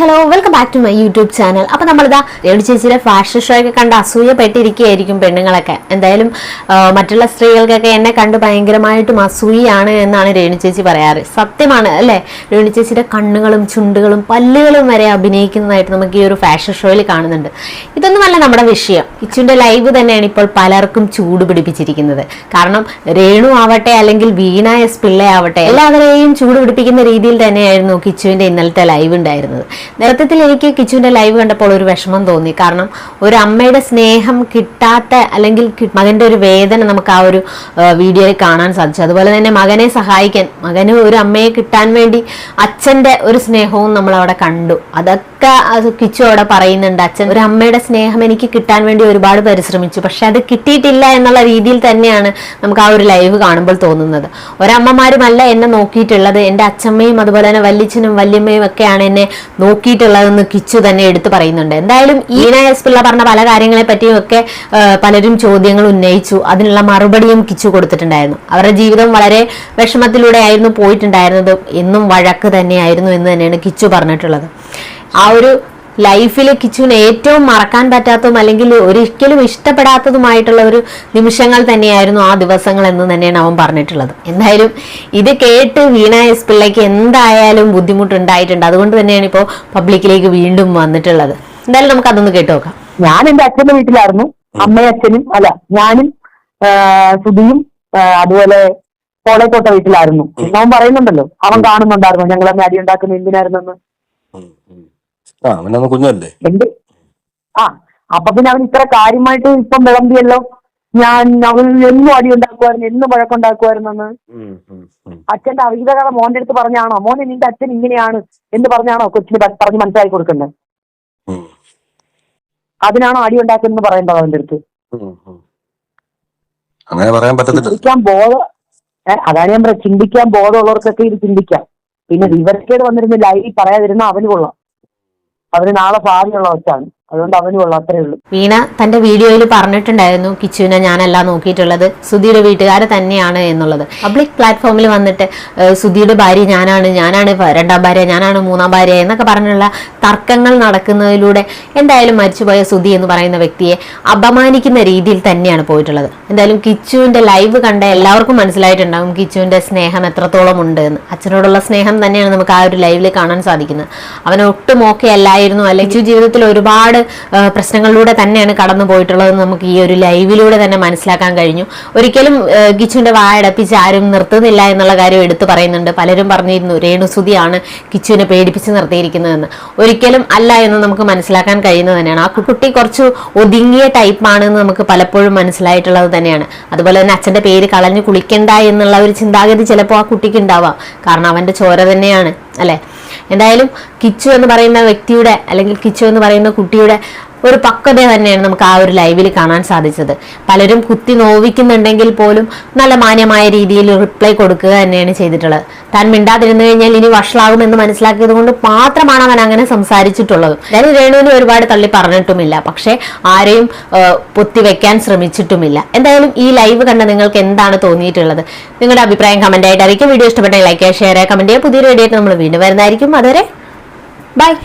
Hello welcome back to my YouTube channel അപ്പോൾ നമ്മളിതാ രവി ചേച്ചിയുടെ ഫാഷൻ ഷോ ഒക്കെ കണ്ട് അസൂയപ്പെട്ടിരിക്കുകയായിരിക്കും പെണ്ണുങ്ങളൊക്കെ. എന്തായാലും മറ്റുള്ള സ്ത്രീകൾക്കൊക്കെ എന്നെ കണ്ട് ഭയങ്കരമായിട്ടും അസൂയാണ് എന്നാണ് രേണു ചേച്ചി പറയാറ്. സത്യമാണ് അല്ലേ? രേണു ചേച്ചിയുടെ കണ്ണുകളും ചുണ്ടുകളും പല്ലുകളും വരെ അഭിനയിക്കുന്നതായിട്ട് നമുക്ക് ഈ ഒരു ഫാഷൻ ഷോയിൽ കാണുന്നുണ്ട്. ഇതൊന്നുമല്ല നമ്മുടെ വിഷയം. ഇച്ചുവിന്റെ ലൈവ് തന്നെയാണ് ഇപ്പോൾ പലർക്കും ചൂട് പിടിപ്പിച്ചിരിക്കുന്നത്. കാരണം രേണു ആവട്ടെ അല്ലെങ്കിൽ വീണ എസ് പിള്ളയാവട്ടെ എല്ലാവരെയും ചൂട് പിടിപ്പിക്കുന്ന രീതിയിൽ തന്നെയായിരുന്നു കിച്ചുവിന്റെ ഇന്നലത്തെ ലൈവ് ഉണ്ടായിരുന്നത്. നേരത്തിൽ എനിക്ക് കിച്ചുവിന്റെ ലൈവ് കണ്ടപ്പോൾ ഒരു വിഷമം തോന്നി. കാരണം ഒരു അമ്മയുടെ സ്നേഹം കിട്ടാത്ത അല്ലെങ്കിൽ മകന്റെ ഒരു വേദന നമുക്ക് ആ ഒരു വീഡിയോയിൽ കാണാൻ സാധിച്ചു. അതുപോലെ തന്നെ മകനെ സഹായിക്കാൻ മകന് ഒരു അമ്മയെ കിട്ടാൻ വേണ്ടി അച്ഛന്റെ ഒരു സ്നേഹവും നമ്മൾ അവിടെ കണ്ടു. അതൊക്കെ അത് കിച്ചു അവിടെ പറയുന്നുണ്ട്. അച്ഛൻ ഒരു അമ്മയുടെ സ്നേഹം എനിക്ക് കിട്ടാൻ വേണ്ടി ഒരുപാട് പരിശ്രമിച്ചു. പക്ഷെ അത് കിട്ടിയിട്ടില്ല എന്നുള്ള രീതിയിൽ തന്നെയാണ് നമുക്ക് ആ ഒരു ലൈവ് കാണുമ്പോൾ തോന്നുന്നത്. ഒരമ്മമാരുമല്ല എന്നെ നോക്കിയിട്ടുള്ളത്. എന്റെ അച്ഛമ്മയും അതുപോലെ തന്നെ വല്യച്ഛനും വല്യമ്മയും ഒക്കെയാണ് എന്നെ നോക്കിയിട്ടുള്ളതെന്ന് കിച്ചു തന്നെ എടുത്തു പറയുന്നുണ്ട്. എന്തായാലും ഈന എസ് പിള്ള പറഞ്ഞ പല കാര്യങ്ങളെ പറ്റിയും ഒക്കെ പലരും ചോദ്യങ്ങൾ ഉന്നയിച്ചു. അതിനുള്ള മറുപടിയും കിച്ചു കൊടുത്തിട്ടുണ്ടായിരുന്നു. അവരുടെ ജീവിതം വളരെ വിഷമത്തിലൂടെ ആയിരുന്നു പോയിട്ടുണ്ടായിരുന്നത്. എന്നും വഴക്ക് തന്നെയായിരുന്നു എന്ന് തന്നെയാണ് കിച്ചു പറഞ്ഞിട്ടുള്ളത്. ആ ഒരു ലൈഫിൽ കിച്ചുവിന് ഏറ്റവും മറക്കാൻ പറ്റാത്തതും അല്ലെങ്കിൽ ഒരിക്കലും ഇഷ്ടപ്പെടാത്തതുമായിട്ടുള്ള ഒരു നിമിഷങ്ങൾ തന്നെയായിരുന്നു ആ ദിവസങ്ങൾ എന്ന് തന്നെയാണ് അവൻ പറഞ്ഞിട്ടുള്ളത്. എന്തായാലും ഇത് കേട്ട് വീണ എസ് പിള്ളയ്ക്ക് എന്തായാലും ബുദ്ധിമുട്ടുണ്ടായിട്ടുണ്ട്. അതുകൊണ്ട് തന്നെയാണ് ഇപ്പോൾ പബ്ലിക്കിലേക്ക് വീണ്ടും വന്നിട്ടുള്ളത്. എന്തായാലും നമുക്ക് അതൊന്ന് കേട്ടു നോക്കാം. ഞാൻ എന്റെ അച്ഛന്റെ വീട്ടിലായിരുന്നു. അമ്മയും അച്ഛനും അല്ല ഞാനും സുധിയും അതുപോലെ കോളേക്കോട്ട വീട്ടിലായിരുന്നു. അവൻ പറയുന്നുണ്ടല്ലോ അവൻ കാണുന്നുണ്ടായിരുന്നു ഞങ്ങൾ അന്ന് അടി ഉണ്ടാക്കുന്ന എന്തിനായിരുന്നെന്ന്. ആ അവനന്ന് കുഞ്ഞല്ലേ? എന്ത്? ആ അപ്പൊ പിന്നെ അവൻ ഇത്ര കാര്യമായിട്ട് ഇപ്പം വിളമ്പിയല്ലോ? ഞാൻ അവൻ എന്നും അടി ഉണ്ടാക്കുമായിരുന്നു എന്നും വഴക്കുണ്ടാക്കുമായിരുന്നെന്ന് അച്ഛന്റെ ഉം, കഥ മോന്റെ അടുത്ത് പറഞ്ഞാണോ? മോനെ നിന്റെ അച്ഛൻ ഇങ്ങനെയാണ് എന്ന് പറഞ്ഞാണോ കൊച്ചിന് പറഞ്ഞ് മനസ്സിലാക്കി കൊടുക്കുന്നത്? അതിനാണോ അടി ഉണ്ടാക്കുന്നത് പറയേണ്ടത് അവന്റെ അടുത്ത്. അങ്ങനെ പറയാൻ പറ്റത്തില്ല. ചിന്തിക്കാൻ ബോധ അതാണ് ഞാൻ പറയാം ചിന്തിക്കാൻ ബോധമുള്ളവർക്കൊക്കെ ഇത് ചിന്തിക്കാം. പിന്നെ വിവരക്കേട് വന്നിരുന്ന ലൈവിൽ പറയാതിരുന്ന അവന് കൊള്ളാം. അവന് നാളെ ഭാവിയുള്ള വെച്ചാണ് അതുകൊണ്ട് അവന് കൊള്ളാം അത്രേ ഉള്ളൂ. വീണ തന്റെ വീഡിയോയിൽ പറഞ്ഞിട്ടുണ്ടായിരുന്നു കിച്ചുവിനെ ഞാനല്ല നോക്കിയിട്ടുള്ളത് സുധിയുടെ വീട്ടുകാരെ തന്നെയാണ് എന്നുള്ളത്. പബ്ലിക് പ്ലാറ്റ്ഫോമിൽ വന്നിട്ട് സുധിയുടെ ഭാര്യ ഞാനാണ് ഞാനാണ് രണ്ടാം ഭാര്യ ഞാനാണ് മൂന്നാം ഭാര്യ എന്നൊക്കെ പറഞ്ഞുള്ള തർക്കങ്ങൾ നടക്കുന്നതിലൂടെ എന്തായാലും മരിച്ചുപോയ സുധി എന്ന് പറയുന്ന വ്യക്തിയെ അപമാനിക്കുന്ന രീതിയിൽ തന്നെയാണ് പോയിട്ടുള്ളത്. എന്തായാലും കിച്ചുവിന്റെ ലൈവ് കണ്ട എല്ലാവർക്കും മനസ്സിലായിട്ടുണ്ടാകും കിച്ചുവിന്റെ സ്നേഹം എത്രത്തോളം ഉണ്ട് എന്ന്. അച്ഛനോടുള്ള സ്നേഹം തന്നെയാണ് നമുക്ക് ആ ഒരു ലൈവിൽ കാണാൻ സാധിക്കുന്നത്. അവൻ ഒട്ടും ഓക്കെ അല്ലായിരുന്നു. അല്ലെങ്കിൽ ജീവിതത്തിൽ ഒരുപാട് പ്രശ്നങ്ങളിലൂടെ തന്നെയാണ് കടന്നു പോയിട്ടുള്ളത് നമുക്ക് ഈ ഒരു ലൈവിലൂടെ തന്നെ മനസ്സിലാക്കാൻ കഴിഞ്ഞു. ഒരിക്കലും കിച്ചുവിന്റെ വായടപ്പിച്ച് ആരും നിർത്തുന്നില്ല എന്നുള്ള കാര്യം എടുത്തു പറയുന്നുണ്ട്. പലരും പറഞ്ഞിരുന്നു രേണുസുതിയാണ് കിച്ചുവിനെ പേടിപ്പിച്ച് നിർത്തിയിരിക്കുന്നതെന്ന്. ഒരിക്കലും അല്ല എന്ന് നമുക്ക് മനസ്സിലാക്കാൻ കഴിയുന്നത് തന്നെയാണ്. ആ കുട്ടി കുറച്ച് ഒതുങ്ങിയ ടൈപ്പാണെന്ന് നമുക്ക് പലപ്പോഴും മനസ്സിലായിട്ടുള്ളത് തന്നെയാണ്. അതുപോലെ തന്നെ അച്ഛന്റെ പേര് കളഞ്ഞു കുളിക്കണ്ട എന്നുള്ള ഒരു ചിന്താഗതി ചിലപ്പോൾ ആ കുട്ടിക്ക് ഉണ്ടാവാം. കാരണം അവന്റെ ചോര തന്നെയാണ് അല്ലേ? എന്തായാലും കിച്ചു എന്ന് പറയുന്ന വ്യക്തിയുടെ അല്ലെങ്കിൽ കിച്ചു എന്ന് പറയുന്ന കുട്ടിയുടെ ഒരു പക്വത തന്നെയാണ് നമുക്ക് ആ ഒരു ലൈവിൽ കാണാൻ സാധിച്ചത്. പലരും കുത്തി നോവിക്കുന്നുണ്ടെങ്കിൽ പോലും നല്ല മാന്യമായ രീതിയിൽ റിപ്ലൈ കൊടുക്കുക തന്നെയാണ് ചെയ്തിട്ടുള്ളത്. താൻ മിണ്ടാതിരുന്നു കഴിഞ്ഞാൽ ഇനി വഷളാകുമെന്ന് മനസ്സിലാക്കിയത് കൊണ്ട് മാത്രമാണ് അവൻ അങ്ങനെ സംസാരിച്ചിട്ടുള്ളത്. ഞാൻ രേണുവിനെ ഒരുപാട് തള്ളി പറഞ്ഞിട്ടുമില്ല. പക്ഷേ ആരെയും പൊത്തി പൊത്തിവെക്കാൻ ശ്രമിച്ചിട്ടുമില്ല. എന്തായാലും ഈ ലൈവ് കണ്ട നിങ്ങൾക്ക് എന്താണ് തോന്നിയിട്ടുള്ളത്? നിങ്ങളുടെ അഭിപ്രായം കമന്റ് ആയിട്ട്. അറിയിക്കും വീഡിയോ ഇഷ്ടപ്പെട്ടെങ്കിൽ ലൈക്ക് ഷെയർ കമന്റ് ചെയ്യുക പുതിയൊരു വീഡിയോ നമ്മൾ വീണ്ടും വരുന്നതായിരിക്കും. അതുവരെ Bye!